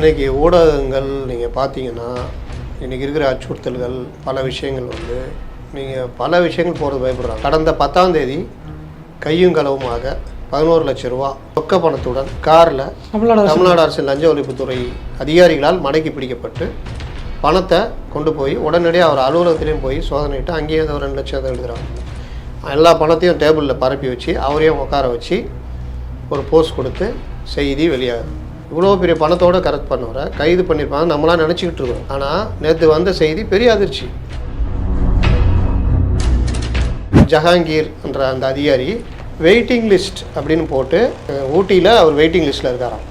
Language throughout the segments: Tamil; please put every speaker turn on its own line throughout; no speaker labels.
இன்னைக்கு ஊடகங்கள் நீங்கள் பார்த்தீங்கன்னா இன்னைக்கு இருக்கிற அச்சுறுத்தல்கள் பல விஷயங்கள் வந்து நீங்கள் பல விஷயங்கள் போகிறது பயப்படுறாங்க. கடந்த பத்தாம் தேதி கையும் களவுமாக பதினோரு லட்சம் ரூபா ரொக்க பணத்துடன் காரில்
தமிழ்நாடு அரசு.
தமிழ்நாடு அரசின் லஞ்ச ஒழிப்புத்துறை அதிகாரிகளால் மடக்கி பிடிக்கப்பட்டு பணத்தை கொண்டு போய் உடனடியாக அவர் அலுவலகத்திலையும் போய் சோதனையிட்டு அங்கேயே ஒரு ரெண்டு லட்சம் எழுதுறாங்க எல்லா பணத்தையும் டேபிளில் பரப்பி வச்சு அவரையும் உட்கார வச்சு ஒரு போஸ்ட் கொடுத்து செய்தி வெளியாகுது. இவ்வளோ பெரிய பணத்தோட கரெக்ட் பண்ணவரை. கைது பண்ணியிருப்பாங்க நம்மளாம் நினச்சிக்கிட்டு இருக்கோம். ஆனால் நேற்று வந்த செய்தி பெரிய அதிர்ச்சி. ஜஹாங்கீர் என்ற அந்த அதிகாரி வெயிட்டிங் லிஸ்ட் அப்படின்னு போட்டு ஊட்டியில் அவர் வெயிட்டிங் லிஸ்ட்டில் இருக்காராம்.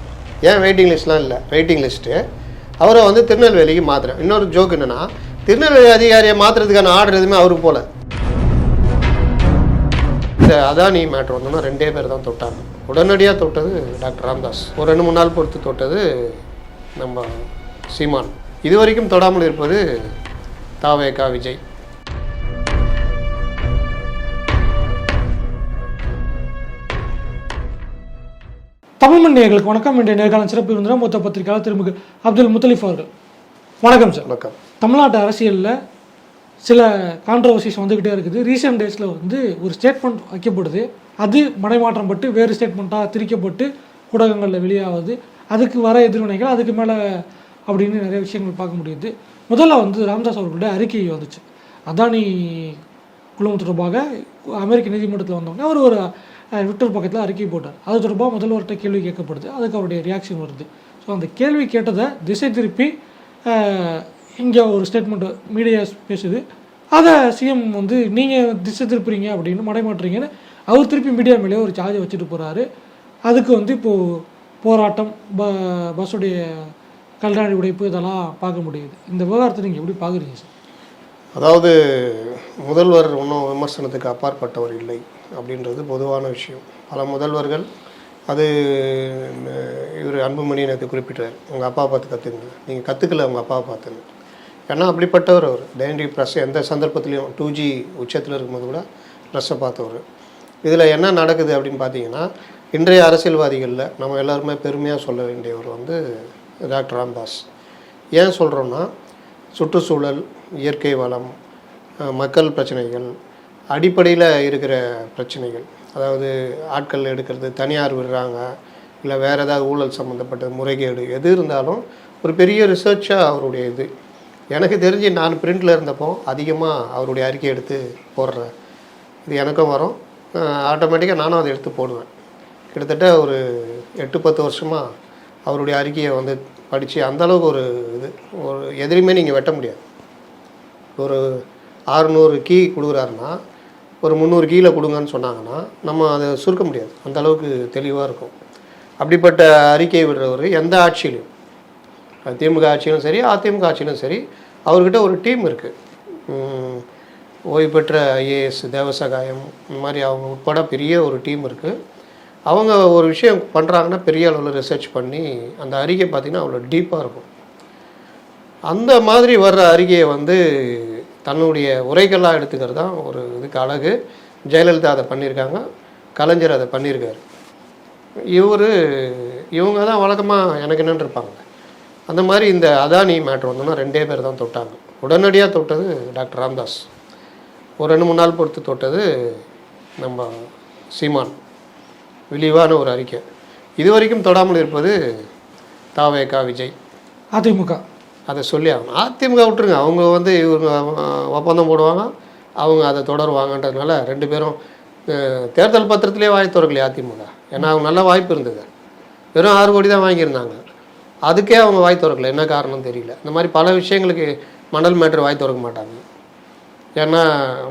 ஏன் வெயிட்டிங் லிஸ்ட்லாம் இல்லை? வெயிட்டிங் லிஸ்ட்டு அவரை வந்து திருநெல்வேலிக்கு மாத்துறேன். இன்னொரு ஜோக் என்னென்னா திருநெல்வேலி அதிகாரியை மாற்றுறதுக்கான ஆர்டர் எதுவுமே அவருக்கு போகல இந்த அதானி மேட்ரு வந்தோன்னா ரெண்டே பேர் தான் தொட்டாங்க. உடனடியாக தொட்டது டாக்டர் ராம்தாஸ். ஒரு ரெண்டு மூணு நாள் பொறுத்து தொட்டது நம்ம சீமான். இது வரைக்கும் தொடாமல் இருப்பது தாவேகா விஜய்.
தமிழ் மண்ணியர்களுக்கு வணக்கம். இன்றைய நேர்காலம் சிறப்பு விருந்தினர் மூத்த பத்திரிகையாளர் திருமிகு அப்துல் முத்தலிஃப் அவர்கள். வணக்கம் சார்.
வணக்கம்.
தமிழ்நாட்டு அரசியலில் சில கான்ட்ரவர்சிஸ் வந்துக்கிட்டே இருக்குது. ரீசெண்ட் டேஸில் வந்து ஒரு ஸ்டேட்மெண்ட் வைக்கப்படுது. அது மனைமாற்றம் பட்டு வேறு ஸ்டேட்மெண்ட்டாக திரிக்கப்பட்டு ஊடகங்களில் வெளியாகுது அதுக்கு வர எதிர்வினைகள் அதுக்கு மேலே அப்படின்னு நிறைய விஷயங்கள் பார்க்க முடியுது. முதல்ல வந்து ராம்தாஸ் அவர்களுடைய அறிக்கை வந்துச்சு. அதானி குழுமம் தொடர்பாக அமெரிக்க நீதிமன்றத்தில் வந்தவங்க அவர் ஒரு ட்விட்டர் பக்கத்தில் அறிக்கை போட்டார். அது தொடர்பாக முதல்வர்கிட்ட கேள்வி கேட்கப்படுது. அதுக்கு அவருடைய ரியாக்ஷன் வருது. ஸோ அந்த கேள்வி கேட்டதை திசை திருப்பி இங்கே ஒரு ஸ்டேட்மெண்ட் மீடியா பேசுது. அதை சிஎம் வந்து நீங்கள் திசை திருப்புறீங்க அப்படின்னு மடைமாட்டுறீங்கன்னு அவர் திருப்பி மீடியா மேலேயே ஒரு சார்ஜை வச்சுட்டு போகிறாரு அதுக்கு வந்து இப்போது போராட்டம் ப பஸ்ஸுடைய கல்றாணி உடைப்பு இதெல்லாம் பார்க்க முடியுது. இந்த விவகாரத்தை நீங்கள் எப்படி பார்க்குறீங்க சார்
அதாவது முதல்வர் ஒன்றும் விமர்சனத்துக்கு அப்பாற்பட்டவர் இல்லை அப்படின்றது பொதுவான விஷயம். பல முதல்வர்கள் அது இவர் அன்புமணி எனக்கு குறிப்பிட்டார். உங்கள் அப்பா பார்த்து கற்றுங்க நீங்கள் கற்றுக்கல உங்கள் அப்பாவை பார்த்துங்க ஏன்னா அப்படிப்பட்டவர் அவர். டைனரி ப்ரெஸ் எந்த சந்தர்ப்பத்திலையும் டூ ஜி உச்சத்தில் இருக்கும்போது கூட ப்ரெஸ்ஸை பார்த்தவர். இதில் என்ன நடக்குது அப்படின்னு பார்த்தீங்கன்னா இன்றைய அரசியல்வாதிகளில் நம்ம எல்லாருமே பெருமையாக சொல்ல வேண்டியவர் வந்து டாக்டர் ராம்தாஸ். ஏன் சொல்கிறோன்னா சுற்றுச்சூழல் இயற்கை வளம் மக்கள் பிரச்சனைகள் அடிப்படையில் இருக்கிற பிரச்சனைகள். அதாவது ஆட்கள் எடுக்கிறது தனியார் விடுறாங்க இல்லை வேறு ஏதாவது ஊழல் சம்மந்தப்பட்ட முறைகேடு எது இருந்தாலும் ஒரு பெரிய ரிசர்ச்சாக அவருடைய இது. எனக்கு தெரிஞ்சு நான் பிரிண்டில் இருந்தப்போ அதிகமாக அவருடைய அறிக்கை எடுத்து போடுறேன் இது எனக்கும் வரும். ஆட்டோமேட்டிக்காக நானும் அதை எடுத்து போடுவேன். கிட்டத்தட்ட ஒரு எட்டு பத்து வருஷமாக அவருடைய அறிக்கையை வந்து படித்து அந்தளவுக்கு ஒரு இது ஒரு எதிரியுமே நீங்கள் வெட்ட முடியாது. ஒரு அறுநூறு கீ கொடுக்குறாருன்னா ஒரு முந்நூறு கீழே கொடுங்கன்னு சொன்னாங்கன்னா நம்ம அதை சுருக்க முடியாது. அந்த அளவுக்கு தெளிவாக இருக்கும். அப்படிப்பட்ட அறிக்கை விடுறவர் எந்த ஆட்சியிலும் திமுக ஆட்சியிலும் சரி அதிமுக ஆட்சியிலும் சரி அவர்கிட்ட ஒரு டீம் இருக்குது ஓய்வு பெற்ற ஐஏஎஸ் தேவசகாயம் இந்த மாதிரி அவங்க உட்பட பெரிய ஒரு டீம் இருக்குது அவங்க ஒரு விஷயம் பண்ணுறாங்கன்னா பெரிய அளவில் ரிசர்ச் பண்ணி அந்த அறிக்கை பார்த்திங்கன்னா அவ்வளோ டீப்பாக இருக்கும். அந்த மாதிரி வர்ற அறிக்கையை வந்து தன்னுடைய உரைகளாக எடுத்துக்கிறது தான் ஒரு இதுக்கு அழகு. ஜெயலலிதா அதை பண்ணியிருக்காங்க கலைஞர் அதை பண்ணியிருக்காரு. இவர் இவங்க தான் வழக்கமாக எனக்கு என்னன்னு இருப்பாங்க. அந்த மாதிரி இந்த அதானி மேட்ரு வந்தோன்னா ரெண்டே பேர் தான் தொட்டாங்க. உடனடியாக தொட்டது டாக்டர் ராம்தாஸ். ஒரு ரெண்டு மூணு நாள் பொறுத்து தொட்டது நம்ம சீமான். விரிவான ஒரு அறிக்கை. இது வரைக்கும் தொடாமல் இருப்பது தாவேகா விஜய்.
அதிமுக.
அதை சொல்லி ஆகணும். அதிமுக விட்டுருங்க. அவங்க வந்து இவங்க ஒப்பந்தம் போடுவாங்க. அவங்க அதை தொடருவாங்கன்றதுனால ரெண்டு பேரும் தேர்தல் பத்திரத்திலே வாய் திறக்கலையே அதிமுக. ஏன்னா அவங்க நல்ல வாய்ப்பு இருந்தது. வெறும் ஆறு கோடி தான் வாங்கியிருந்தாங்க. அதுக்கே அவங்க வாய் திறக்கல. என்ன காரணம் தெரியல. இந்த மாதிரி பல விஷயங்களுக்கு மணல் மேட்ரு வாய் திறக்க மாட்டாங்க. ஏன்னா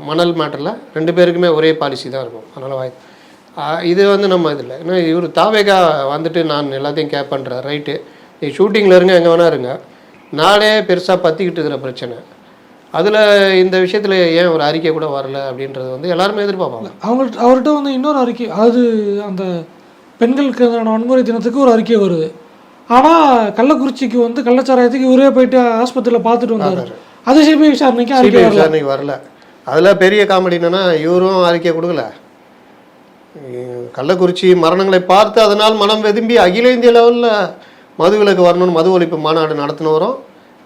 மணல் மேட்டரில் ரெண்டு பேருக்குமே ஒரே பாலிசி தான் இருக்கும். அதனால் வாய் இது வந்து நம்ம இதில் ஏன்னா இவர் தாவேகா வந்துட்டு நான் எல்லாத்தையும் கேப் பண்ணுறேன் ரைட்டு. நீ ஷூட்டிங்கில் இருங்க எங்கே வேணா இருங்க. நாளே பெருசாக பற்றிக்கிட்டு இருக்கிற பிரச்சனை. அதில் இந்த விஷயத்தில் ஏன் ஒரு அறிக்கை கூட வரல அப்படின்றது வந்து எல்லாருமே எதிர்பார்ப்பாங்க.
அவங்கள்ட்ட அவர்கிட்ட வந்து இன்னொரு அறிக்கை. அது அந்த பெண்களுக்கு எதிரான வன்முறை தினத்துக்கு ஒரு அறிக்கை வருது. ஆனால் கள்ளக்குறிச்சிக்கு வந்து கள்ளச்சாராயத்துக்கு இவரே போயிட்டு ஆஸ்பத்திரியில் பார்த்துட்டு வந்தார். அது சிபிஐ விசாரணைக்கு அறிக்கை
விசாரணைக்கு வரல. அதில் பெரிய காமெடி என்னன்னா இவரும் அறிக்கை கொடுக்கல. கள்ளக்குறிச்சி மரணங்களை பார்த்து அதனால் மனம் வெதும்பி அகில இந்திய லெவலில் மதுவிலக்கு வரணும்னு மது ஒழிப்பு மாநாடு நடத்தினவரும்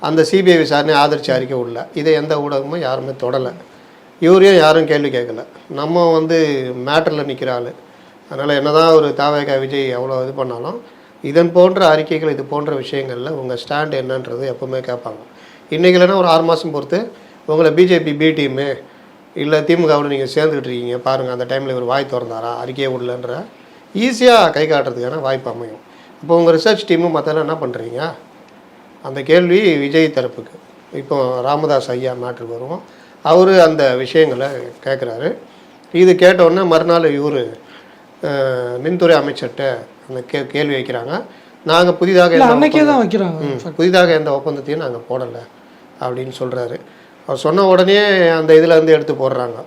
அந்த சிபிஐ விசாரணை ஆதரிச்சு அறிக்கை விடல. இதை எந்த ஊடகமும் யாருமே தொடலை. இவரையும் யாரும் கேள்வி கேட்கல. நம்ம வந்து மேட்டரில் நிற்கிற ஆள். அதனால் என்னதான் ஒரு தாவேகா விஜய் எவ்வளோ இது பண்ணாலும் இதன் போன்ற அறிக்கைகள் இது போன்ற விஷயங்களில் உங்கள் ஸ்டாண்ட் என்னன்றது எப்போவுமே கேட்பாங்க. இன்றைக்கி இல்லைன்னா ஒரு ஆறு மாதம் பொறுத்து உங்களை பிஜேபி பி டீமு இல்லை திமுகவோட நீங்கள் சேர்ந்துக்கிட்டு இருக்கீங்க பாருங்கள் அந்த டைமில் இவர் வாய் திறந்தாரா அறிக்கையை விடலன்ற ஈஸியாக கை காட்டுறதுக்கான வாய்ப்பு அமையும். இப்போ உங்கள் ரிசர்ச் டீமும் மற்றெல்லாம் என்ன பண்ணுறீங்க அந்த கேள்வி விஜய் தரப்புக்கு. இப்போ ராமதாஸ் ஐயா மேட்ருக்கு வருவோம். அவர் அந்த விஷயங்களை கேட்குறாரு இது கேட்டவுடனே மறுநாள் இவர் மின்துறை அமைச்சர்கிட்ட அந்த கே கேள்வி வைக்கிறாங்க. நாங்கள் புதிதாக
அன்னைக்கே தான் வைக்கிறாங்க.
புதிதாக எந்த ஒப்பந்தத்தையும் நாங்கள் போடலை அப்படின்னு சொல்கிறாரு அவர் சொன்ன உடனே அந்த இதுல இருந்து எடுத்து போடுறாங்க.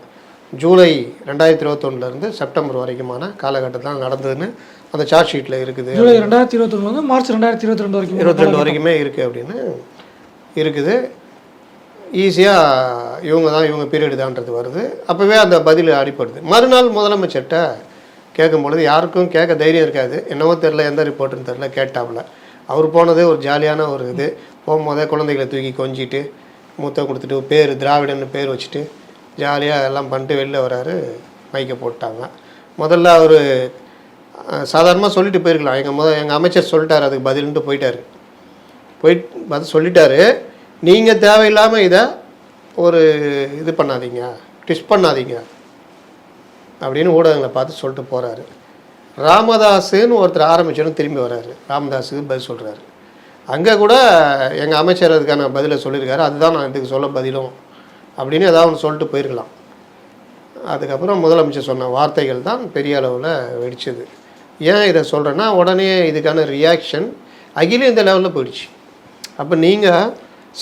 ஜூலை ரெண்டாயிரத்தி இருபத்தொன்னுலேருந்து செப்டம்பர் வரைக்குமான காலகட்டத்தில் நடந்ததுன்னு அந்த சார்ஜ் ஷீட்டில் இருக்குது.
ஜூலை ரெண்டாயிரத்தி இருபத்தொன்னு வந்து மார்ச் ரெண்டாயிரத்தி இருபத்தி ரெண்டு வரைக்கும்
இருபத்தி ரெண்டு வரைக்குமே இருக்குது அப்படின்னு இருக்குது. ஈஸியாக இவங்க தான் இவங்க பீரியடு தான்றது வருது. அப்போவே அந்த பதில் அடிப்படுது மறுநாள் முதலமைச்சர்கிட்ட கேட்கும் பொழுது யாருக்கும் கேட்க தைரியம் இருக்காது. என்னவோ தெரில எந்த ரிப்போர்ட்டுன்னு தெரில கேட்டாப்புல. அவர் போனதே ஒரு ஜாலியான ஒரு இது. போகும்போதே குழந்தைகளை தூக்கி கொஞ்சிட்டு மூத்த கொடுத்துட்டு பேர் திராவிடன்னு பேர் வச்சுட்டு ஜாலியாக எல்லாம் பண்ணிட்டு வெளில வராரு மைக்கை போட்டாங்க. முதல்ல அவர் சாதாரணமாக சொல்லிட்டு போயிருக்கலாம். எங்கள் முத எங்கள் அமைச்சர் சொல்லிட்டார் அதுக்கு பதிலுன்ட்டு போயிட்டார். போயிட்டு பார்த்து சொல்லிட்டாரு. நீங்கள் தேவையில்லாமல் இதை ஒரு இது பண்ணாதீங்க. ட்விஸ்ட் பண்ணாதீங்க. அப்படின்னு ஊடகங்களை பார்த்து சொல்லிட்டு போகிறாரு ராமதாஸுன்னு ஒருத்தர் ஆரம்பிச்சோன்னு திரும்பி வர்றாரு. ராமதாஸுக்கு பதில் சொல்கிறாரு அங்கே கூட எங்கள் அமைச்சர் அதுக்கான பதிலை சொல்லியிருக்காரு. அதுதான் நான் இதுக்கு சொல்ல பதிலும் அப்படின்னு ஏதாவது ஒன்று சொல்லிட்டு போயிருக்கலாம். அதுக்கப்புறம் முதலமைச்சர் சொன்ன வார்த்தைகள் தான் பெரிய அளவில் வெடிச்சது. ஏன் இதை சொல்கிறேன்னா உடனே இதுக்கான ரியாக்ஷன் அகில இந்த லெவலில் போயிடுச்சு. அப்போ நீங்கள்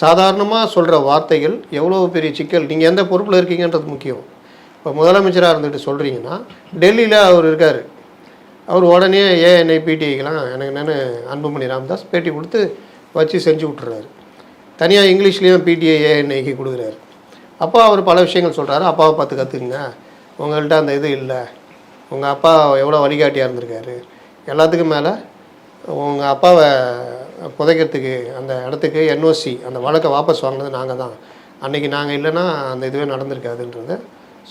சாதாரணமாக சொல்கிற வார்த்தைகள் எவ்வளோ பெரிய சிக்கல்? நீங்கள் எந்த பொறுப்பில் இருக்கீங்கன்றது முக்கியம். இப்போ முதலமைச்சராக இருந்துட்டு சொல்கிறீங்கன்னா டெல்லியில் அவர் இருக்கார். அவர் உடனே ஏஎன்ஐ பிடிஐக்கெலாம் எனக்கு என்னென்னு அன்புமணி ராமதாஸ் பேட்டி கொடுத்து வச்சு செஞ்சு விட்டுறாரு. தனியாக இங்கிலீஷ்லேயும் பிடிஐ ஏஎன்ஐக்கு கொடுக்குறாரு. அப்பா அவர் பல விஷயங்கள் சொல்கிறாரு. அப்பாவை பார்த்து கற்றுக்குங்க. உங்கள்கிட்ட அந்த இது இல்லை. உங்கள் அப்பா எவ்வளோ வழிகாட்டியாக இருந்திருக்காரு. எல்லாத்துக்கும் மேலே உங்கள் அப்பாவை புதைக்கிறதுக்கு அந்த இடத்துக்கு என்ஓசி அந்த வழக்கை வாபஸ் வாங்கினது நாங்கள் தான். அன்றைக்கி நாங்கள் இல்லைன்னா அந்த இதுவே நடந்திருக்காதுன்றத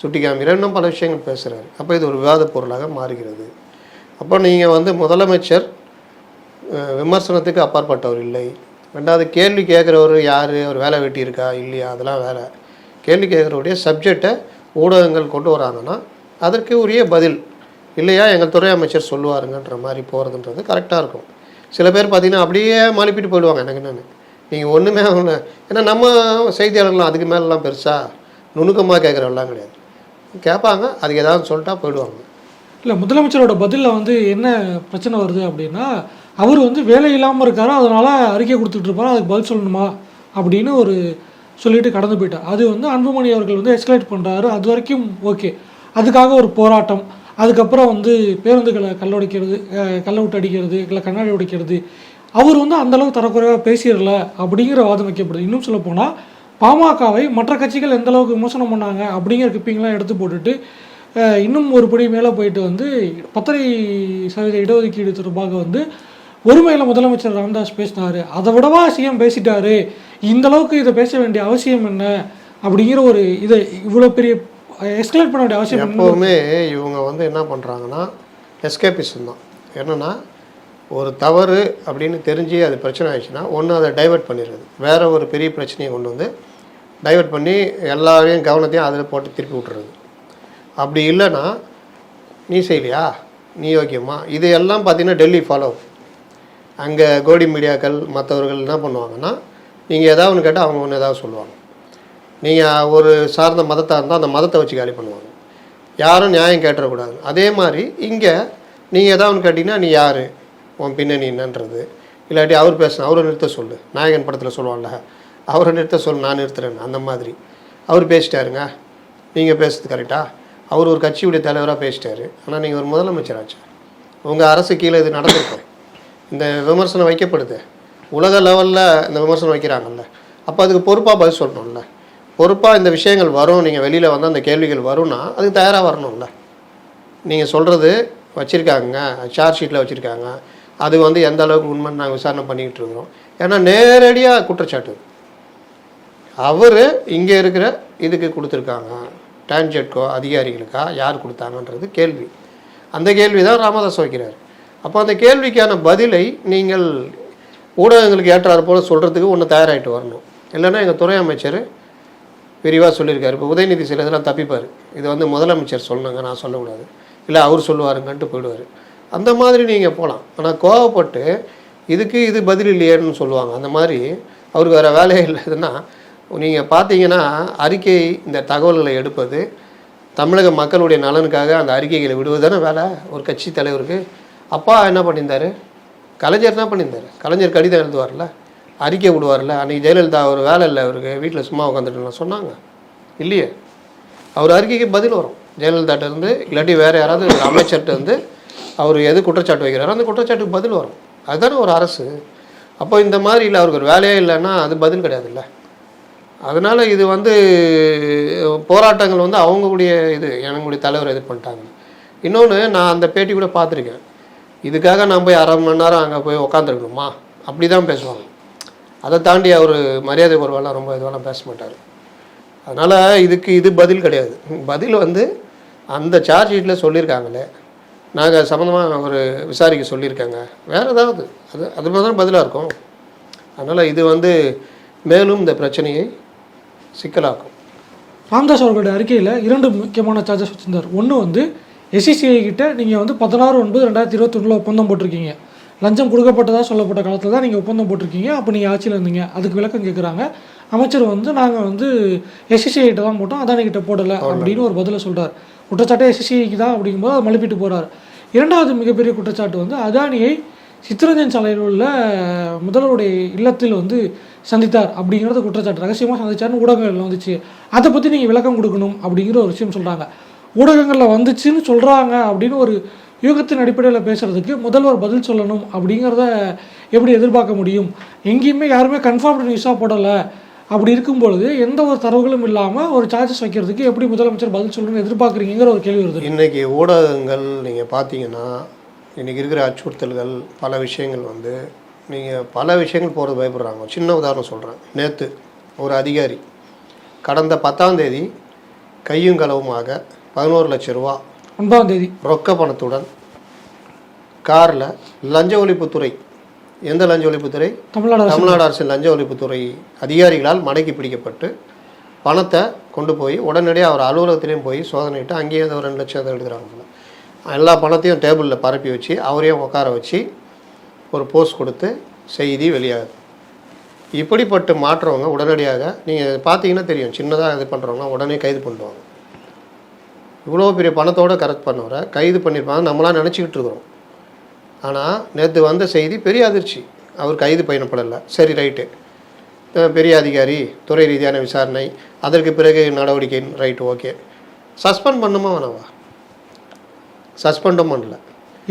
சுட்டி காமிக்கிறார் இன்னும் பல விஷயங்கள் பேசுகிறார் அப்போ இது ஒரு விவாத பொருளாக மாறுகிறது. அப்போ நீங்கள் வந்து முதலமைச்சர் விமர்சனத்துக்கு அப்பாற்பட்டவர் இல்லை. ரெண்டாவது கேள்வி கேட்குறவர் யார்? அவர் வேலை வெட்டி இருக்கா இல்லையா? அதெல்லாம் வேலை கேள்வி கேட்குறவருடைய சப்ஜெக்டை ஊடகங்கள் கொண்டு வராங்கன்னா அதற்கு உரிய பதில் இல்லையா? எங்கள் துறை அமைச்சர் சொல்லுவாருங்கன்ற மாதிரி போகிறதுன்றது கரெக்டாக இருக்கும். சில பேர் பார்த்தீங்கன்னா அப்படியே மழுப்பிட்டு போயிடுவாங்க. எனக்கு என்னென்னு? நீங்கள் ஒன்றுமே ஒன்று ஏன்னா நம்ம செய்தியாளர்கள்லாம் அதுக்கு மேலெலாம் பெருசாக நுணுக்கமாக கேட்குறவெல்லாம் கிடையாது. கேட்பாங்க அதுக்கு ஏதாவது சொல்லிட்டா போயிடுவாங்க.
இல்லை முதலமைச்சரோட பதிலில் வந்து என்ன பிரச்சனை வருது அப்படின்னா அவர் வந்து வேலை இல்லாமல் இருக்காரு அதனால் அறிக்கை கொடுத்துட்டு இருப்பாரு அதுக்கு பதில் சொல்லணுமா அப்படின்னு ஒரு சொல்லிட்டு கடந்து போயிட்டார். அது வந்து அன்புமணி அவர்கள் வந்து எஸ்கலேட் பண்ணுறாரு அது வரைக்கும் ஓகே. அதுக்காக ஒரு போராட்டம். அதுக்கப்புறம் வந்து பேருந்துகளை கல்ல உடைக்கிறது கல்லை விட்டு அடிக்கிறது இல்லை கண்ணாடி உடைக்கிறது. அவர் வந்து அந்தளவு தரக்குறைவாக பேசிடல அப்படிங்கிற வாதம் வைக்கப்படுது இன்னும் சொல்ல போனால் பாமகவை மற்ற கட்சிகள் எந்த அளவுக்கு விமர்சனம் பண்ணாங்க அப்படிங்கிற கிப்பிங்லாம் எடுத்து போட்டுட்டு இன்னும் ஒரு படி மேலே போயிட்டு வந்து பத்தரை சதவீத இடஒதுக்கீடு தொடர்பாக வந்து ஒருமையில் முதலமைச்சர் ராம்தாஸ் பேசினார். அதை விடவா சிஎம் பேசிட்டாரு? இந்த அளவுக்கு இதை பேச வேண்டிய அவசியம் என்ன? அப்படிங்கிற ஒரு இதை இவ்வளோ பெரிய எஸ்கலேட் பண்ண வேண்டிய அவசியம் என்ன
எப்போவுமே இவங்க வந்து என்ன பண்ணுறாங்கன்னா எஸ்கேபிசம் தான். என்னென்னா ஒரு தவறு அப்படின்னு தெரிஞ்சு அது பிரச்சனை ஆயிடுச்சுன்னா ஒன்று அதை டைவர்ட் பண்ணிடுறது. வேறு ஒரு பெரிய பிரச்சனையை கொண்டு வந்து டைவர்ட் பண்ணி எல்லாரையும் கவனத்தையும் அதில் போட்டு திருப்பி விட்டுறது. அப்படி இல்லைன்னா நீ செய்யலையா நீ ஓகேம்மா இது எல்லாம் பார்த்தீங்கன்னா டெல்லி ஃபாலோ அங்கே கோடி மீடியாக்கள் மற்றவர்கள் என்ன பண்ணுவாங்கன்னா நீங்கள் ஏதாவது ஒன்று கேட்டால் அவங்க ஒன்று ஏதாவது சொல்லுவாங்க. நீங்கள் ஒரு சார்ந்த மதத்தாக இருந்தால் அந்த மதத்தை வச்சு காலி பண்ணுவாங்க. யாரும் நியாயம் கேட்டுறக்கூடாது. அதே மாதிரி இங்கே நீங்கள் ஏதாவது ஒன்று கேட்டிங்கன்னா நீ யார்? உன் பின்னணி என்னன்றது. இல்லாட்டி அவர் பேசணும் அவரை நிறுத்த சொல்லு. நாயகன் படத்தில் சொல்லுவான்ல அவரை நிறுத்த சொல்லு நான் நிறுத்துறேன் அந்த மாதிரி. அவர் பேசிட்டாருங்க. நீங்கள் பேசுறது கரெக்டாக அவர் ஒரு கட்சியுடைய தலைவராக பேசிட்டாரு. ஆனால் நீங்கள் ஒரு முதலமைச்சராச்சு உங்கள் அரசு கீழே இது நடந்திருக்கும். இந்த விமர்சனம் வைக்கப்படுது. உலக லெவலில் இந்த விமர்சனம் வைக்கிறாங்கல்ல. அப்போ அதுக்கு பொறுப்பாக பதில் சொல்லணும்ல. பொறுப்பாக இந்த விஷயங்கள் வரும். நீங்கள் வெளியில் வந்து அந்த கேள்விகள் வரும்னா அதுக்கு தயாராக வரணும்ல. நீங்கள் சொல்கிறது வச்சுருக்காங்க சார்ஜ் ஷீட்டில் வச்சுருக்காங்க. அது வந்து எந்த அளவுக்கு உண்மைன்னு நாங்கள் விசாரணை பண்ணிக்கிட்டு இருக்கிறோம். ஏன்னா நேரடியாக குற்றச்சாட்டு. அவர் இங்கே இருக்கிற இதுக்கு கொடுத்துருக்காங்க. டான்ஜெட்கோ அதிகாரிகளுக்கா யார் கொடுத்தாங்கன்றது கேள்வி. அந்த கேள்வி தான் ராமதாஸ் வைக்கிறார். அப்போ அந்த கேள்விக்கான பதிலை நீங்கள் ஊடகங்களுக்கு ஏற்றாறு போல் சொல்கிறதுக்கு ஒன்று தயாராகிட்டு வரணும். இல்லைன்னா எங்கள் துறை அமைச்சர் விரிவாக சொல்லியிருக்காரு. இப்போ உதயநிதி சில இதெல்லாம் தப்பிப்பார். இது வந்து முதலமைச்சர் சொல்லணுங்க நான் சொல்லக்கூடாது. இல்லை அவர் சொல்லுவாருங்கன்ட்டு போயிடுவார். அந்த மாதிரி நீங்கள் போகலாம் ஆனால் கோவப்பட்டு இதுக்கு இது பதில் இல்லையேன்னு சொல்லுவாங்க. அந்த மாதிரி அவருக்கு வேறு வேலையே இல்லைன்னா நீங்கள் பார்த்தீங்கன்னா அறிக்கை இந்த தகவல்களை எடுப்பது தமிழக மக்களுடைய நலனுக்காக அந்த அறிக்கைகளை விடுவது தானே வேலை? ஒரு கட்சி தலைவருக்கு. அப்பா என்ன பண்ணியிருந்தாரு? கலைஞர் என்ன பண்ணியிருந்தார்? கலைஞர் கடிதம் எழுதுவார்ல? அறிக்கை விடுவார்ல? அன்றைக்கி ஜெயலலிதா ஒரு வேலை இல்லை அவருக்கு வீட்டில் சும்மா உட்காந்துட்டு சொன்னாங்க. இல்லையே. அவர் அறிக்கைக்கு பதில் வரும். ஜெயலலிதாட்ட இருந்து இல்லாட்டி வேறு யாராவது அமைச்சர்கிட்ட இருந்து அவர் எது குற்றச்சாட்டு வைக்கிறாரோ அந்த குற்றச்சாட்டுக்கு பதில் வரும். அதுதானே ஒரு அரசு. அப்போ இந்த மாதிரி இல்லை அவருக்கு ஒரு வேலையே இல்லைன்னா அது பதில் கிடையாதுல்ல. அதனால் இது வந்து போராட்டங்கள் வந்து அவங்களுடைய இது எங்களுடைய தலைவர் இது பண்ணிட்டாங்க இன்னொன்று நான் அந்த பேட்டி கூட பார்த்துருக்கேன். இதுக்காக நான் போய் அரை மணி நேரம் அங்கே போய் உக்காந்துருக்கணுமா? அப்படி தான் பேசுவாங்க. அதை தாண்டி அவர் மரியாதை குறைவெல்லாம் ரொம்ப இதுவெல்லாம் பேச மாட்டார். அதனால் இதுக்கு இது பதில் கிடையாது. பதில் வந்து அந்த சார்ஜ் ஷீட்டில் சொல்லியிருக்காங்களே நாங்கள் சம்மந்தமாக ஒரு விசாரிக்க சொல்லியிருக்காங்க. வேறு ஏதாவது? அது அது மாதிரி தான் பதிலாக இருக்கும். அதனால் இது வந்து மேலும் இந்த பிரச்சனையை சிக்கலாக்கும்.
ராமதாஸ் அவர்களுடைய அறிக்கையில் இரண்டு முக்கியமான சார்ஜஸ் வச்சிருந்தார். ஒன்று வந்து எஸ்சிசிஐ கிட்ட நீங்கள் வந்து பதினாறு ஒன்பது ரெண்டாயிரத்தி இருபத்தொன்னில் ஒப்பந்தம் போட்டிருக்கீங்க. லஞ்சம் கொடுக்கப்பட்டதாக சொல்லப்பட்ட காலத்தில் தான் நீங்கள் ஒப்பந்தம் போட்டிருக்கீங்க. அப்போ நீங்கள் ஆட்சியில் இருந்தீங்க. அதுக்கு விளக்கம் கேட்குறாங்க அமைச்சர் வந்து நாங்கள் வந்து எஸ்சிசிஐ கிட்ட தான் போட்டோம். அதானி கிட்ட போடலை அப்படின்னு ஒரு பதிலை சொல்கிறார் குற்றச்சாட்டே எஸ்சிசிஐக்கு தான் அப்படிங்கும்போது அதை மழுப்பிட்டு போகிறார் இரண்டாவது மிகப்பெரிய குற்றச்சாட்டு வந்து அதானியை சித்திரஞ்சன் சாலையில் உள்ள முதல்வருடைய இல்லத்தில் வந்து சந்தித்தார் அப்படிங்கிறது குற்றச்சாட்டு. ரகசியமாக சந்தித்தார்னு ஊடகங்களில் வந்துச்சு. அதை பற்றி நீங்கள் விளக்கம் கொடுக்கணும் அப்படிங்கிற ஒரு விஷயம் சொல்கிறாங்க ஊடகங்களில் வந்துச்சுன்னு சொல்கிறாங்க அப்படின்னு ஒரு யூகத்தின் அடிப்படையில் பேசுகிறதுக்கு முதல்வர் பதில் சொல்லணும் அப்படிங்கிறத எப்படி எதிர்பார்க்க முடியும்? எங்கேயுமே யாருமே கன்ஃபார்ம்டு நியூஸாக போடலை. அப்படி இருக்கும்பொழுது எந்த ஒரு தரவுகளும் இல்லாமல் ஒரு சார்ஜஸ் வைக்கிறதுக்கு எப்படி முதலமைச்சர் பதில் சொல்லணும்னு எதிர்பார்க்குறீங்கிற ஒரு கேள்வி வருது.
இன்னைக்கு ஊடகங்கள் நீங்கள் பார்த்தீங்கன்னா இன்னைக்கு இருக்கிற அச்சுறுத்தல்கள் பல விஷயங்கள் வந்து நீங்கள் பல விஷயங்கள் போகிறது பயப்படுறாங்க. சின்ன உதாரணம் சொல்கிறேன் நேற்று ஒரு அதிகாரி கடந்த பத்தாம் தேதி கையும் களவுமாக பதினோரு லட்ச ரூபா
ஒன்பதாம் தேதி.
ரொக்க பணத்துடன் காரில் லஞ்ச ஒழிப்புத்துறை எந்த லஞ்ச ஒழிப்புத்துறை
தமிழ்நாடு
தமிழ்நாடு அரசின் லஞ்ச ஒழிப்புத்துறை அதிகாரிகளால் மடக்கி பிடிக்கப்பட்டு பணத்தை கொண்டு போய் உடனடியாக அவர் அலுவலகத்திலையும் போய் சோதனையிட்டு அங்கேயே ஒரு ரெண்டு லட்சம் எடுக்கிறாங்க போல. எல்லா பணத்தையும் டேபிளில் பரப்பி வச்சு அவரையும் உட்கார வச்சு ஒரு போஸ்ட் கொடுத்து செய்தி வெளியாகுது. இப்படிப்பட்டு மாற்றவங்க உடனடியாக நீங்கள் பார்த்தீங்கன்னா தெரியும் சின்னதாக இது பண்ணுறவங்க உடனே கைது பண்ணுவாங்க இவ்வளோ பெரிய பணத்தோட கரெக்ட் பண்ணவரை கைது பண்ணியிருப்பாங்க நம்மளாம் நினச்சிக்கிட்டு இருக்கிறோம். ஆனால் நேற்று வந்த செய்தி பெரிய அதிர்ச்சி. அவர் கைது பயணப்படலை. சரி ரைட்டு. பெரிய அதிகாரி துறை ரீதியான விசாரணை அதற்கு பிறகு நடவடிக்கை ரைட்டு ஓகே. சஸ்பெண்ட் பண்ணுமா வேணாவா? சஸ்பெண்டும் பண்ணல.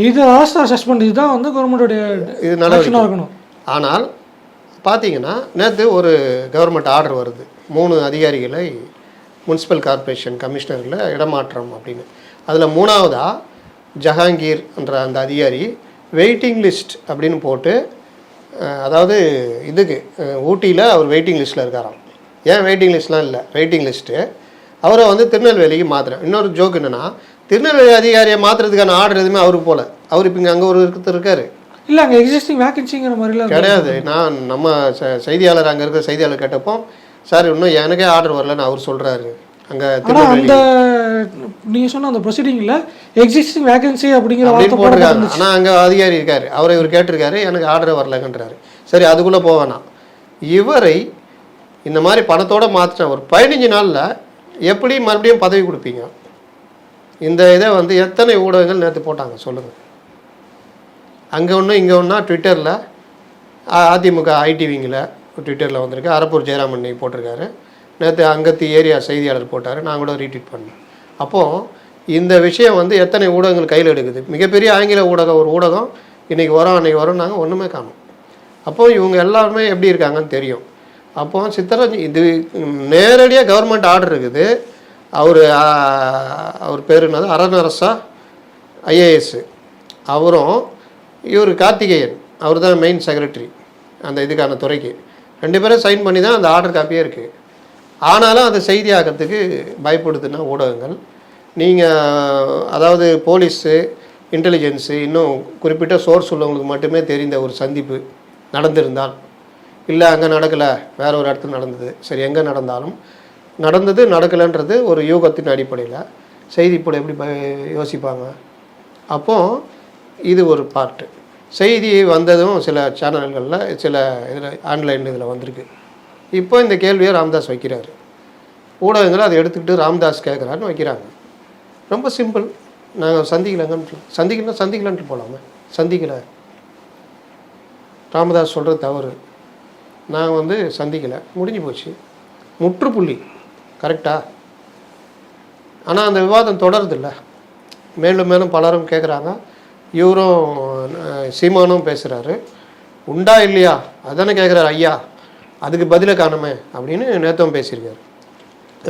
இது அரசு சஸ்பெண்ட் இதுதான் வந்து கவர்மெண்டோடைய
இது நடவடிக்கை.
இருக்கணும்.
ஆனால் பார்த்தீங்கன்னா நேற்று ஒரு கவர்மெண்ட் ஆர்டர் வருது. மூணு அதிகாரிகளை முனிசிபல் கார்ப்பரேஷன் கமிஷனரில் இடமாற்றம் அப்படின்னு. அதில் மூணாவதா ஜஹாங்கீர் என்ற அந்த அதிகாரி வெயிட்டிங் லிஸ்ட் அப்படின்னு போட்டு அதாவது இதுக்கு ஊட்டியில் அவர் வெயிட்டிங் லிஸ்ட்டில் இருக்காராம். ஏன் வெயிட்டிங் லிஸ்ட்லாம் இல்லை? வெயிட்டிங் லிஸ்ட்டு அவரை வந்து திருநெல்வேலிக்கு மாத்துறேன் இன்னொரு ஜோக் என்னென்னா திருநெல்வேலி அதிகாரியை மாற்றுறதுக்கான ஆர்டர் எதுவுமே அவருக்கு போல. அவர் இப்போ இங்கே அங்கே ஒரு இருக்கிறது இருக்காரு.
இல்லை அங்கே எக்ஸிஸ்டிங் வேகன்சிங்கிற மாதிரிலாம்.
கிடையாது. நான் நம்ம செய்தியாளர் அங்கே இருக்கிற செய்தியாளர் கேட்டப்போ சார் இன்னும் எனக்கே ஆர்டர் வரலன்னு அவர் சொல்கிறாரு அங்கே
அந்த நீங்க சொன்ன அந்த ப்ரொசீடிங்ல எக்ஸிஸ்டிங் வேகன்சி அப்படிங்கிற வார்த்தை
போட்டிருக்காரு. ஆனால் அங்கே அதிகாரி இருக்காரு. அவரை இவர் கேட்டிருக்காரு. எனக்கு ஆர்டர் வரலங்கன்றாரு. சரி அதுக்குள்ளே போக வேணாம். இவரை இந்த மாதிரி பணத்தோட மாற்றின ஒரு பதினஞ்சு நாளில் எப்படி மறுபடியும் பதவி கொடுப்பீங்க? இந்த இதை வந்து எத்தனை ஊடகங்கள் நேற்று போட்டாங்க? சொல்லுங்கள் அங்கே ஒன்று இங்கே ஒன்றா ட்விட்டரில் அதிமுக ஐடிவிங்கில் ட்விட்டரில் வந்திருக்கு. அரப்பூர் ஜெயராமன் போட்டிருக்காரு. நேற்று அங்கத்து ஏரியா செய்தியாளர் போட்டார் நான் கூட ரீட்வீட் பண்ணேன். அப்போது இந்த விஷயம் வந்து எத்தனை ஊடகங்கள் கையில் எடுக்குது? மிகப்பெரிய ஆங்கில ஊடகம் ஒரு ஊடகம் இன்றைக்கி வரோம் அன்றைக்கி வரோம் நாங்கள் ஒன்றுமே காணோம். அப்போது இவங்க எல்லாருமே எப்படி இருக்காங்கன்னு தெரியும். அப்போ சித்தரஞ்சி இது நேரடியாக கவர்மெண்ட் ஆர்டர் இருக்குது. அவர் அவர் பேர் என்னது? அறநரசா ஐஏஎஸ் அவரும் இவர் கார்த்திகேயன். அவர் தான் மெயின் செக்ரட்டரி அந்த இதுக்கான துறைக்கு. ரெண்டு பேரும் சைன் பண்ணி தான் அந்த ஆர்டர் காப்பியே இருக்குது ஆனாலும் அதை ஆகிறதுக்கு பயப்படுதுன்னா ஊடகங்கள். நீங்கள் அதாவது போலீஸு இன்டெலிஜென்ஸு இன்னும் குறிப்பிட்ட சோர்ஸ் உள்ளவங்களுக்கு மட்டுமே தெரிந்த ஒரு சந்திப்பு நடந்திருந்தால் இல்லை அங்கே நடக்கலை வேற ஒரு இடத்துல நடந்தது சரி எங்கே நடந்தாலும் நடந்தது நடக்கலைன்றது ஒரு யூகத்தின் அடிப்படையில் செய்தி இப்போ எப்படி ப- யோசிப்பாங்க? அப்போ இது ஒரு பார்ட்டு செய்தி வந்ததும் சில சேனல்களில் சில இதில் ஆன்லைன் இதில் வந்திருக்கு. இப்போ இந்த கேள்வியை ராம்தாஸ் வைக்கிறார். ஊடகங்கள் அதை எடுத்துக்கிட்டு ராம்தாஸ் கேட்குறாருன்னு வைக்கிறாங்க. ரொம்ப சிம்பிள். நாங்கள் சந்திக்கலங்கன்னு சந்திக்கலாம் சந்திக்கலன்ட்டு போகலாமே சந்திக்கலை. ராமதாஸ் சொல்கிறது தவறு. நான் வந்து சந்திக்கலை. முடிஞ்சு போச்சு. முற்றுப்புள்ளி. கரெக்டா? ஆனால் அந்த விவாதம் தொடருதில்ல. மேலும் மேலும் பலரும் கேட்குறாங்க இவரும் சீமானும் பேசுகிறாரு உண்டா இல்லையா? அதானே கேட்குறாரு ஐயா. அதுக்கு பதிலை காணுமே அப்படின்னு நேத்தம் பேசியிருக்காரு.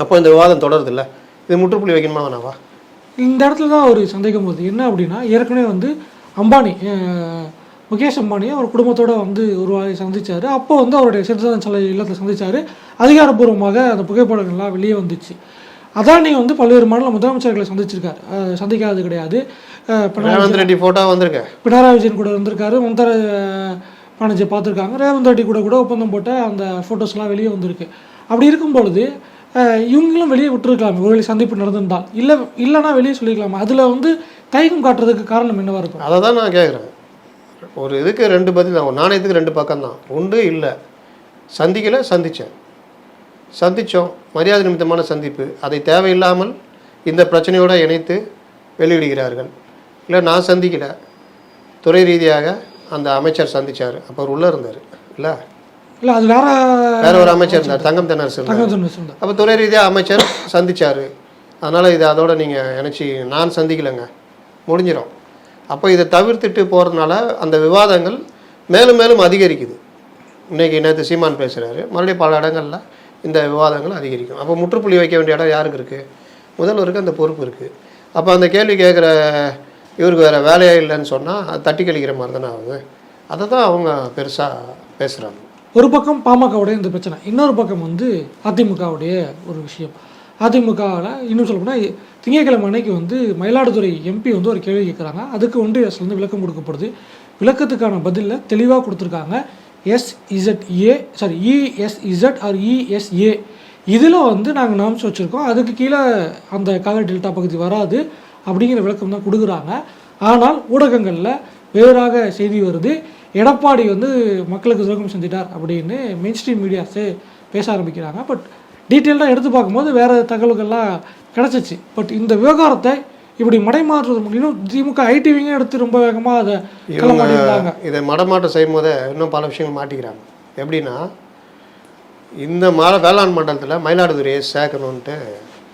அப்போ இந்த விவாதம் தொடருதில்ல? இது முற்றுப்புள்ளி வைக்கணுமா வேணாவா?
இந்த இடத்துல தான் ஒரு சந்தேகம் வருது. என்ன அப்படின்னா ஏற்கனவே வந்து அம்பானி முகேஷ் அம்பானி அவர் குடும்பத்தோட வந்து ஒரு வாரி சந்திச்சாரு. அப்போ வந்து அவருடைய சிறுதான் சாலை இல்லத்தில் சந்திச்சாரு. அதிகாரப்பூர்வமாக அந்த புகைப்படங்கள்லாம் வெளியே வந்துச்சு. அதானி வந்து பல்வேறு மாநில முதலமைச்சர்களை சந்திச்சிருக்காரு. சந்திக்காதது கிடையாது. பினராயி
ரெட்டி ஃபோட்டோ வந்திருக்கேன்.
பினராயி விஜயன் கூட இருந்திருக்காரு மம்தா பானர்ஜி பார்த்துருக்காங்க. ரேவந்த் ரெட்டி கூட கூட ஒப்பந்தம் போட்ட அந்த ஃபோட்டோஸ்லாம் வெளியே வந்திருக்கு. அப்படி இருக்கும் பொழுது இவங்களும் வெளியே விட்டுருக்கலாம். ஒருவேளை சந்திப்பு நடந்திருந்தால். இல்லை இல்லைன்னா வெளியே சொல்லிக்கலாம். அதில் வந்து தைகம் காட்டுறதுக்கு காரணம் என்னவாக இருக்கும்?
அதை தான் நான் கேட்குறேன். ஒரு இதுக்கு ரெண்டு பதில் தான். ஒரு நாணயத்துக்கு ரெண்டு பக்கம் தான். உண்டு இல்லை. சந்திக்கலை சந்தித்தேன் சந்தித்தோம் மரியாதை நிமித்தமான சந்திப்பு. அதை தேவையில்லாமல் இந்த பிரச்சனையோடு இணைத்து வெளியிடுகிறார்கள். இல்லை நான் சந்திக்கலை. துறை ரீதியாக அந்த அமைச்சர் சந்திச்சார். அப்போ அவர் உள்ளே இருந்தார். இல்லை?
இல்லை அது வேற
வேற ஒரு அமைச்சர் இருந்தார். தங்கம் தென்னரசு இருந்தார். அப்போ துறை ரீதியாக அமைச்சர் சந்திச்சார். அதனால் இதை அதோட நீங்கள் நினச்சி நான் சந்திக்கலைங்க. முடிஞ்சிடும் அப்போ இதை தவிர்த்துட்டு போகிறதுனால அந்த விவாதங்கள் மேலும் மேலும் அதிகரிக்குது. இன்னைக்கு நேற்று சீமான் பேசுகிறாரு மறுபடியும் பல இடங்களில் இந்த விவாதங்கள் அதிகரிக்கும். அப்போ முற்றுப்புள்ளி வைக்க வேண்டிய இடம் யாருக்கு இருக்குது முதல்வருக்கு அந்த பொறுப்பு இருக்குது அப்போ அந்த கேள்வி கேட்குற இவருக்கு வேறு வேலையே இல்லைன்னு சொன்னால் தட்டி கழிக்கிற மாதிரி தானே ஆகுது. அதை தான் அவங்க பெருசாக பேசுகிறாங்க
ஒரு பக்கம் பாமகவுடைய இந்த பிரச்சனை இன்னொரு பக்கம் வந்து அதிமுகவுடைய ஒரு விஷயம். அதிமுகவில் இன்னும் சொல்லப்போனால் திங்கட்கிழமை அன்னைக்கு வந்து மயிலாடுதுறை எம்பி வந்து ஒரு கேள்வி கேட்குறாங்க அதுக்கு ஒன்றிய அரசுலேருந்து விளக்கம் கொடுக்கப்படுது. விளக்கத்துக்கான பதிலில் தெளிவாக கொடுத்துருக்காங்க. SZA sorry ESZ or ESA இதில் வந்து நாங்கள் நாம்ஸ் வச்சுருக்கோம். அதுக்கு கீழே அந்த கால டெல்டா பகுதி வராது. அப்படிங்கிற விளக்கம் தான் கொடுக்குறாங்க. ஆனால் ஊடகங்களில் வேறாக செய்தி வருது. எடப்பாடி வந்து மக்களுக்கு துரோகம் செஞ்சிட்டார் அப்படின்னு மெயின் ஸ்ட்ரீம் மீடியாஸே பேச ஆரம்பிக்கிறாங்க. பட் டீட்டெயிலாக எடுத்து பார்க்கும்போது வேறு தகவல்கள்லாம் கிடச்சிச்சு. பட் இந்த விவகாரத்தை இப்படி மடைமாற்றுறது முடியும் திமுக ஐடிவிங்க எடுத்து ரொம்ப வேகமாக அதை கிளம்பாடிருந்தாங்க
இதை மடமாட்டம் செய்யும் போதே இன்னும் பல விஷயங்கள் மாட்டிக்கிறாங்க. எப்படின்னா இந்த மால வேளாண் மண்டலத்தில் மயிலாடுதுறையை சேர்க்கணுன்ட்டு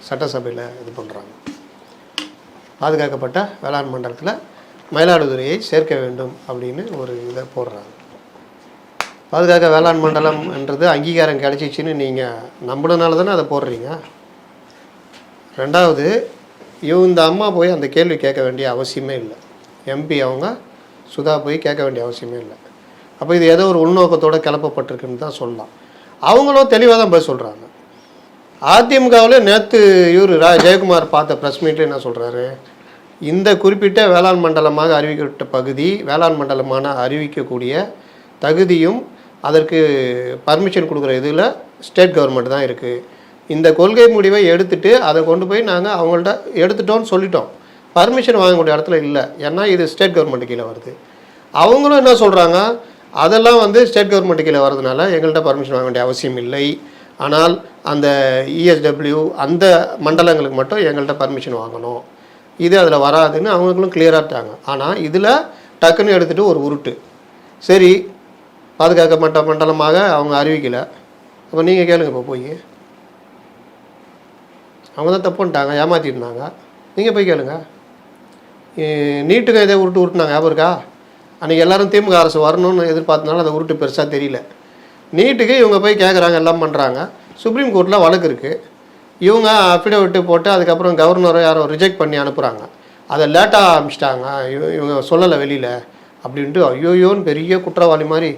சட்டசபையில் இது பண்ணுறாங்க பாதுகாக்கப்பட்ட வேளாண் மண்டலத்தில் மயிலாடுதுறையை சேர்க்க வேண்டும் அப்படின்னு ஒரு இதை போடுறாங்க. பாதுகாக்க வேளாண் மண்டலம் என்றது அங்கீகாரம் கிடைச்சிச்சின்னு நீங்கள் நம்பினனால தானே அதை போடுறீங்க? ரெண்டாவது இவ இந்த அம்மா போய் அந்த கேள்வி கேட்க வேண்டிய அவசியமே இல்லை. எம்பி அவங்க சுதா போய் கேட்க வேண்டிய அவசியமே இல்லை. அப்போ இது ஏதோ ஒரு உள்நோக்கத்தோடு கிளப்பப்பட்டிருக்குன்னு தான் சொல்லலாம். அவங்களும் தெளிவாக தான் போய் சொல்கிறாங்க அதிமுகவில் நேற்று இவர் ரா ஜெயக்குமார் பார்த்த ப்ரெஸ் மீட்டில் என்ன சொல்கிறாரு இந்த குறிப்பிட்ட வேளாண் மண்டலமாக அறிவிக்கப்பட்ட பகுதி வேளாண் மண்டலமான அறிவிக்கக்கூடிய தகுதியும் அதற்கு பர்மிஷன் கொடுக்குற இதில் ஸ்டேட் கவர்மெண்ட் தான் இருக்குது இந்த கொள்கை முடிவை எடுத்துட்டு அதை கொண்டு போய் நாங்கள் அவங்கள்ட்ட எடுத்துட்டோம்னு சொல்லிட்டோம். பர்மிஷன் வாங்கக்கூடிய இடத்துல இல்லை. ஏன்னா இது ஸ்டேட் கவர்மெண்ட் கீழே வருது. அவங்களும் என்ன சொல்கிறாங்க அதெல்லாம் வந்து ஸ்டேட் கவர்மெண்ட் கீழே வரதுனால எங்கள்கிட்ட பர்மிஷன் வாங்க வேண்டிய அவசியம் இல்லை. ஆனால் அந்த இஎஸ்டபிள்யூ அந்த மண்டலங்களுக்கு மட்டும் எங்கள்கிட்ட பர்மிஷன் வாங்கணும். இது அதில் வராதுன்னு அவங்களும் கிளியராகிட்டாங்க ஆனால் இதில் டக்குன்னு எடுத்துகிட்டு ஒரு உருட்டு. சரி பாதுகாக்கப்பட்ட மண்டலமாக அவங்க அறிவிக்கலை. அப்போ நீங்கள் கேளுங்க இப்போ போய். அவங்க தான் தப்பு பண்ணிட்டாங்க ஏமாற்றிருந்தாங்க நீங்கள் போய் கேளுங்க. நீட்டுக்கு இதை உருட்டு உருட்டுனாங்க ஞாபகம் இருக்கா? அன்றைக்கி எல்லோரும் திமுக அரசு வரணும்னு எதிர்பார்த்தனால அந்த உருட்டு பெருசாக தெரியல. நீட்டுக்கு இவங்க போய் கேட்குறாங்க எல்லாம் பண்ணுறாங்க சுப்ரீம் கோர்ட்டில் வழக்கு இருக்குது இவங்க அஃபிடவிட்டு போட்டு அதுக்கப்புறம் கவர்னரை யாரோ ரிஜெக்ட் பண்ணி அனுப்புகிறாங்க அதை லேட்டாக அனுப்பிச்சிட்டாங்க இவங்க சொல்லலை வெளியில். அப்படின்ட்டு ஐயோயோன்னு பெரிய குற்றவாளி மாதிரி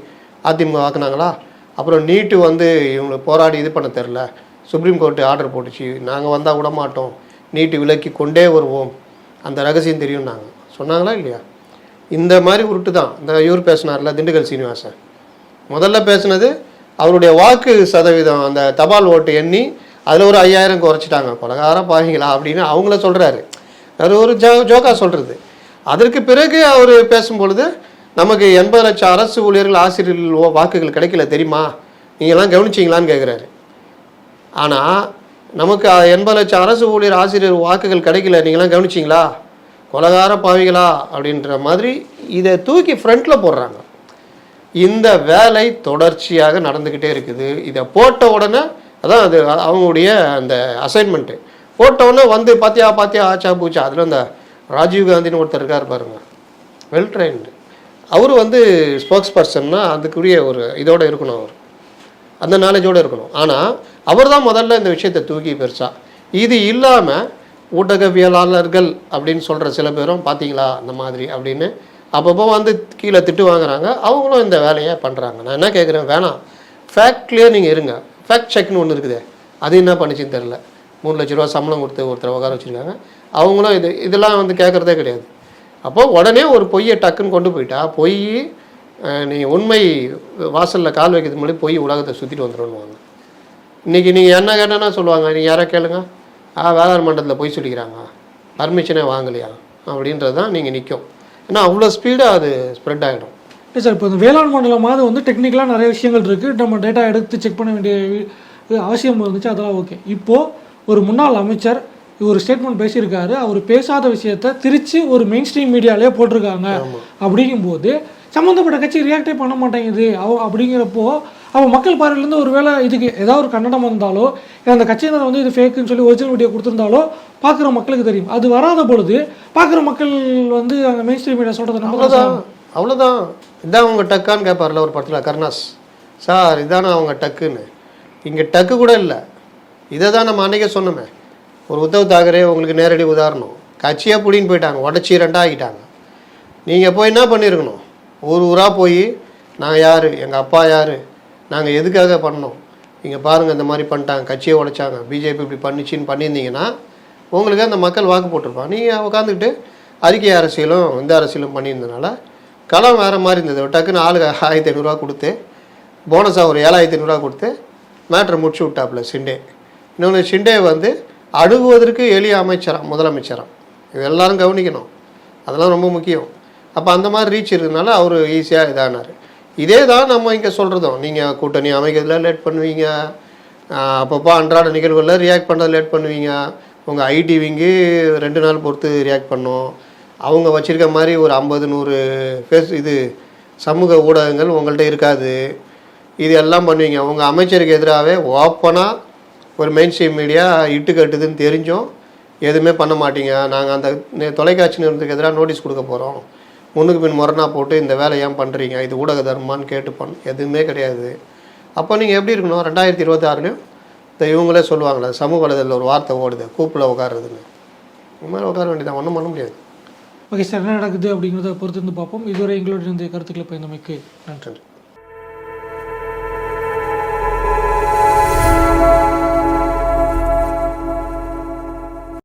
அதிமுக ஆக்குனாங்களா? அப்புறம் நீட்டு வந்து இவங்களுக்கு போராடி இது பண்ண தெரில சுப்ரீம் கோர்ட்டு ஆர்டர் போட்டுச்சு. நாங்கள் வந்தால் விட மாட்டோம் நீட்டு விலக்கி கொண்டே வருவோம். அந்த ரகசியம் தெரியும் நாங்கள் சொன்னாங்களா இல்லையா? இந்த மாதிரி உருட்டு தான் இந்த இவர் பேசினார்ல திண்டுக்கல் சீனிவாசன். முதல்ல பேசுனது அவருடைய வாக்கு சதவீதம் அந்த தபால் ஓட்டு எண்ணி அதில் ஒரு ஐயாயிரம் குறைச்சிட்டாங்க. பலகாரம் பாவீங்களா அப்படின்னு அவங்கள சொல்கிறாரு அது ஒரு ஜோ ஜோக்கா சொல்கிறது அதற்கு பிறகு அவர் பேசும்பொழுது நமக்கு எண்பது லட்சம் அரசு ஊழியர்கள் ஆசிரியர்கள் வாக்குகள் கிடைக்கல தெரியுமா? நீங்கள்லாம் கவனிச்சிங்களான்னு கேட்குறாரு ஆனால் நமக்கு எண்பது லட்சம் அரசு ஊழியர் ஆசிரியர் வாக்குகள் கிடைக்கல நீங்களாம் கவனிச்சிங்களா? கொலகார பாவிகளா? அப்படின்ற மாதிரி இதை தூக்கி ஃப்ரண்ட்டில் போடுறாங்க. இந்த வேலை தொடர்ச்சியாக நடந்துக்கிட்டே இருக்குது. இதை போட்ட உடனே அதான் அது அவங்களுடைய அந்த அசைன்மெண்ட்டு போட்ட உடனே வந்து பாத்தியா பாத்தியா ஆச்சா பூச்சா அதில் அந்த ராஜீவ் காந்தின்னு ஒருத்தர் இருக்கார் பாருங்க. வெல் ட்ரைன்டு அவர் வந்து ஸ்போக்ஸ் பர்சன்னா அதுக்குரிய ஒரு இதோடு இருக்கணும் அவர். அந்த நாலேஜோடு இருக்கணும். ஆனால் அவர் தான் முதல்ல இந்த விஷயத்தை தூக்கி பெருசா. இது இல்லாமல் ஊடகவியலாளர்கள் அப்படின்னு சொல்கிற சில பேரும் பார்த்தீங்களா அந்த மாதிரி அப்படின்னு அப்பப்போ வந்து கீழே திட்டு வாங்குறாங்க. அவங்களும் இந்த வேலையை பண்ணுறாங்க நான் என்ன கேட்குறேன் வேணாம். ஃபேக்ட்லேயே நீங்கள் இருங்க. ஃபேக்ட் செக்னு ஒன்று இருக்குது. அது என்ன பண்ணிச்சுன்னு தெரில மூணு லட்ச ரூபா சம்பளம் கொடுத்து ஒருத்தர் உட்கார வச்சுருக்காங்க. அவங்களும் இது இதெல்லாம் வந்து கேட்குறதே கிடையாது. அப்போ உடனே ஒரு பொய்யை டக்குன்னு கொண்டு போயிட்டா பொய் நீங்கள் உண்மை வாசலில் கால் வைக்கிறதுக்கு முன்னாடி பொய் உலகத்தை சுற்றிட்டு வந்துடுவாங்க இன்றைக்கி நீங்கள் என்ன கேட்டேன்னா சொல்லுவாங்க நீங்கள் யாரை கேளுங்க? ஆ வேளாண் மண்டலத்தில் பொய் சொல்லிக்கிறாங்க. பர்மிஷனே வாங்கலையா? அப்படின்றது தான் நீங்கள் நிற்கும் ஏன்னா அவ்வளோ ஸ்பீடாக அது ஸ்ப்ரெட் ஆகிடும்
இல்லை சார் இப்போ இந்த வேளாண் மண்டலமாவது வந்து டெக்னிக்கலாக நிறைய விஷயங்கள் இருக்குது நம்ம டேட்டா எடுத்து செக் பண்ண வேண்டிய அவசியம் இருந்துச்சு அதெல்லாம் ஓகே இப்போது ஒரு முன்னாள் அமைச்சர் ஒரு ஸ்டேட்மெண்ட் பேசியிருக்காரு. அவர் பேசாத விஷயத்த திருச்சி ஒரு மெயின் ஸ்ட்ரீம் மீடியாலே போட்டிருக்காங்க அப்படிங்கும்போது சம்மந்தப்பட்ட கட்சி ரியாக்டே பண்ண மாட்டேங்குது. அவ அப்படிங்கிறப்போ அவ மக்கள் பார்வையிலேருந்து ஒரு வேளை இதுக்கு ஏதாவது ஒரு கன்னடம் வந்தாலோ அந்த கட்சியினர் வந்து இது ஃபேக்குன்னு சொல்லி ஒரிஜினல் வீடியோ கொடுத்துருந்தாலோ பார்க்குற மக்களுக்கு தெரியும். அது வராத பொழுது பார்க்குற மக்கள் வந்து அந்த மெயின் ஸ்ட்ரீம் மீடியா சொல்கிறத
அவ்வளோதான் அவ்வளோதான் இதான் அவங்க டக்கான்னு கேட்பார்ல ஒரு படத்தில் கருணாஸ் சார் இதானே அவங்க டக்குன்னு? இங்கே டக்கு கூட இல்லை. இதை தான் நம்ம அன்றைக்கே சொன்னோமே. ஒரு உத்தவ் தாக்கரே உங்களுக்கு நேரடி உதாரணம். கட்சியாக புடின்னு போயிட்டாங்க. உடச்சி ரெண்டாகிட்டாங்க நீங்கள் போய் என்ன பண்ணியிருக்கணும் ஊர் ஊராக போய் நான் யார்? எங்கள் அப்பா யார்? நாங்கள் எதுக்காக பண்ணோம் இங்கே பாருங்கள் இந்த மாதிரி பண்ணிட்டாங்க கட்சியை உடைச்சாங்க பிஜேபி இப்படி பண்ணிச்சின்னு பண்ணியிருந்தீங்கன்னா உங்களுக்கு அந்த மக்கள் வாக்கு போட்டிருப்பாங்க. நீங்கள் உட்காந்துக்கிட்டு அறிக்கை அரசியலும் இந்த அரசியலும் பண்ணியிருந்தனால களம் வேறு மாதிரி இருந்தது. டக்குன்னு ஆளுக்கு ஆயிரத்தி ஐநூறுரூவா கொடுத்து போனஸாக ஒரு ஏழாயிரத்தி ஐநூறுரூவா கொடுத்து மேட்ரை முடிச்சு விட்டாப்புல ஷிண்டே இன்னொன்று ஷிண்டே வந்து அணுகுவதற்கு எளிய அமைச்சரம் முதலமைச்சரம். இது எல்லாரும் கவனிக்கணும். அதெல்லாம் ரொம்ப முக்கியம். அப்போ அந்த மாதிரி ரீச் இருக்கிறதுனால அவர் ஈஸியாக இதானார். இதே தான் நம்ம இங்கே சொல்கிறதும் நீங்கள் கூட்டணி அமைக்கிறதுல லேட் பண்ணுவீங்க. அப்பப்போ அன்றாட நிகழ்வுகளில் ரியாக்ட் பண்ணுறது லேட் பண்ணுவீங்க. உங்கள் ஐடி விங்கு ரெண்டு நாள் பொறுத்து ரியாக்ட் பண்ணும். அவங்க வச்சுருக்க மாதிரி ஒரு ஐம்பது நூறு ஃபேஸ் இது சமூக ஊடகங்கள் உங்கள்கிட்ட இருக்காது. இது எல்லாம் பண்ணுவீங்க. உங்கள் அமைச்சருக்கு எதிராகவே ஓப்பனாக ஒரு மெயின் ஸ்ட்ரீம் மீடியா இட்டு கட்டுதுன்னு தெரிஞ்சும் எதுவுமே பண்ண மாட்டீங்க. நாங்கள் அந்த தொலைக்காட்சி நிறுவனத்துக்கு எதிராக நோட்டீஸ் கொடுக்க போகிறோம் முன்னுக்கு பின் முரணா போட்டு இந்த வேலை ஏன் பண்ணுறீங்க இது ஊடக தர்மான்னு கேட்டு பண் எதுவுமே கிடையாது. அப்போ நீங்கள் எப்படி இருக்கணும்? ரெண்டாயிரத்தி இருபத்தாறுலையும் இந்த இவங்களே சொல்லுவாங்களே சமூக வலைதளத்தில் ஒரு வார்த்தை ஓடுது கூப்பில் உட்காருறதுன்னு இந்த மாதிரி உட்கார வேண்டியதான் ஒன்றும் பண்ண முடியாது.
ஓகே சார் என்ன நடக்குது அப்படிங்கிறத பொறுத்து இருந்து பார்ப்போம். இதுவரை எங்களுடைய இந்த கருத்துக்களை பயந்தமைக்கு
நன்றி.